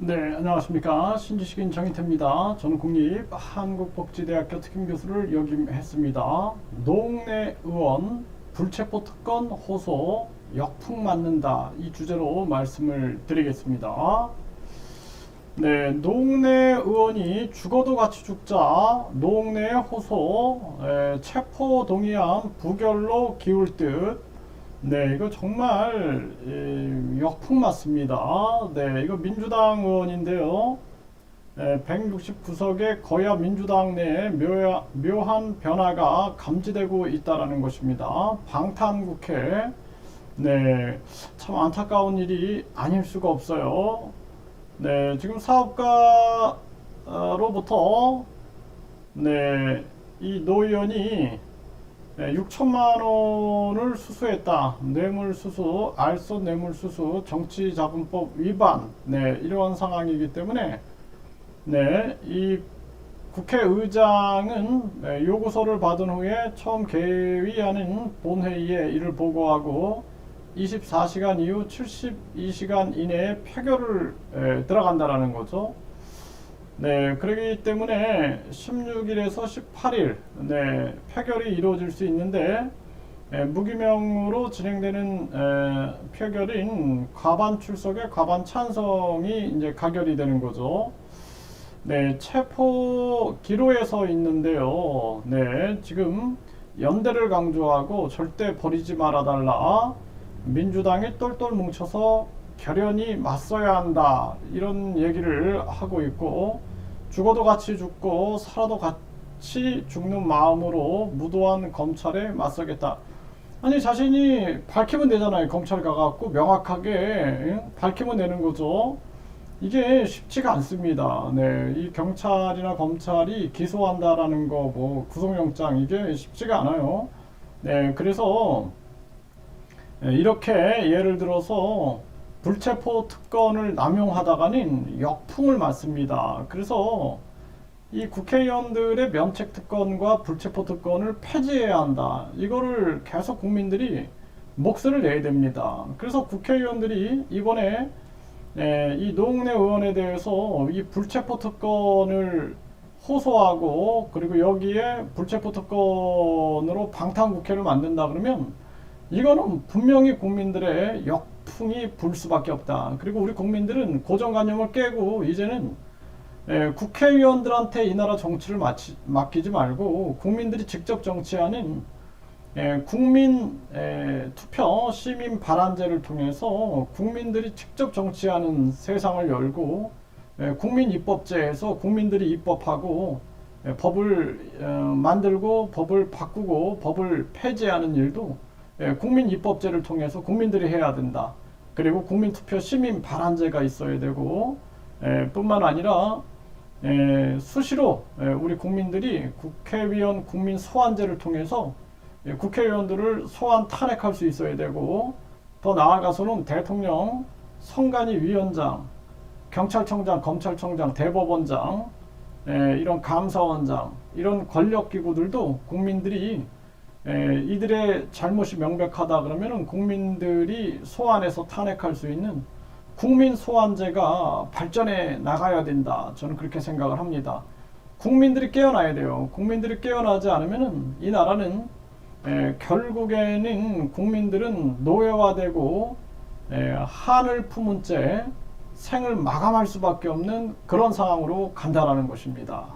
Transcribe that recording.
네, 안녕하십니까. 신지식인 정인태입니다. 저는 국립한국복지대학교 특임교수를 역임했습니다. 노웅래 의원 불체포 특권 호소 역풍 맞는다. 이 주제로 말씀을 드리겠습니다. 네, 노웅래 의원이 죽어도 같이 죽자 노웅래 호소 에, 체포 동의안 부결로 기울 듯 네, 이거 정말 예, 역풍 맞습니다. 네, 이거 민주당 의원인데요. 예, 169석의 거야 민주당 내에 묘한 변화가 감지되고 있다라는 것입니다. 방탄국회. 네, 참 안타까운 일이 아닐 수가 없어요. 네, 지금 사업가로부터 네, 이 노 의원이 네, 6천만 원을 수수했다. 뇌물수수, 알선 뇌물수수, 정치자금법 위반. 네, 이러한 상황이기 때문에 네, 이 국회의장은 네, 요구서를 받은 후에 처음 개의하는 본회의에 이를 보고하고 24시간 이후 72시간 이내에 표결을 에, 들어간다라는 거죠. 네, 그렇기 때문에 16일에서 18일 네, 표결이 이루어질 수 있는데 에, 무기명으로 진행되는 에, 표결인 과반 출석에 과반 찬성이 이제 가결이 되는 거죠. 네, 체포 기로에 서 있는데요. 네, 지금 연대를 강조하고 절대 버리지 말아달라. 민주당이 똘똘 뭉쳐서 결연히 맞서야 한다. 이런 얘기를 하고 있고, 죽어도 같이 죽고, 살아도 같이 죽는 마음으로 무도한 검찰에 맞서겠다. 아니, 자신이 밝히면 되잖아요. 검찰 가갖고 명확하게 응? 밝히면 되는 거죠. 이게 쉽지가 않습니다. 네, 이 경찰이나 검찰이 기소한다라는 거, 뭐 구속영장 이게 쉽지가 않아요. 네, 그래서 예, 이렇게 예를 들어서 불체포 특권을 남용하다가는 역풍을 맞습니다. 그래서 이 국회의원들의 면책 특권과 불체포 특권을 폐지해야 한다. 이거를 계속 국민들이 목소리를 내야 됩니다. 그래서 국회의원들이 이번에 예, 이 노웅래 의원에 대해서 이 불체포 특권을 호소하고 그리고 여기에 불체포 특권으로 방탄 국회를 만든다 그러면 이거는 분명히 국민들의 역 풍이 불 수밖에 없다. 그리고 우리 국민들은 고정관념을 깨고 이제는 예, 국회의원들한테 이 나라 정치를 마치, 맡기지 말고 국민들이 직접 정치하는 예, 국민 예, 투표 시민 발안제를 통해서 국민들이 직접 정치하는 세상을 열고 예, 국민 입법제에서 국민들이 입법하고 예, 법을 어, 만들고 법을 바꾸고 법을 폐지하는 일도 예, 국민 입법제를 통해서 국민들이 해야 된다. 그리고 국민 투표 시민 발안제가 있어야 되고 예, 뿐만 아니라 예, 수시로 예, 우리 국민들이 국회의원 국민 소환제를 통해서 예, 국회의원들을 소환 탄핵할 수 있어야 되고 더 나아가서는 대통령, 선관위 위원장, 경찰청장, 검찰청장, 대법원장, 예, 이런 감사원장 이런 권력기구들도 국민들이 예, 이들의 잘못이 명백하다 그러면은 국민들이 소환해서 탄핵할 수 있는 국민 소환제가 발전해 나가야 된다. 저는 그렇게 생각을 합니다. 국민들이 깨어나야 돼요. 국민들이 깨어나지 않으면은 이 나라는 에, 결국에는 국민들은 노예화되고 에, 한을 품은 채 생을 마감할 수밖에 없는 그런 상황으로 간다라는 것입니다.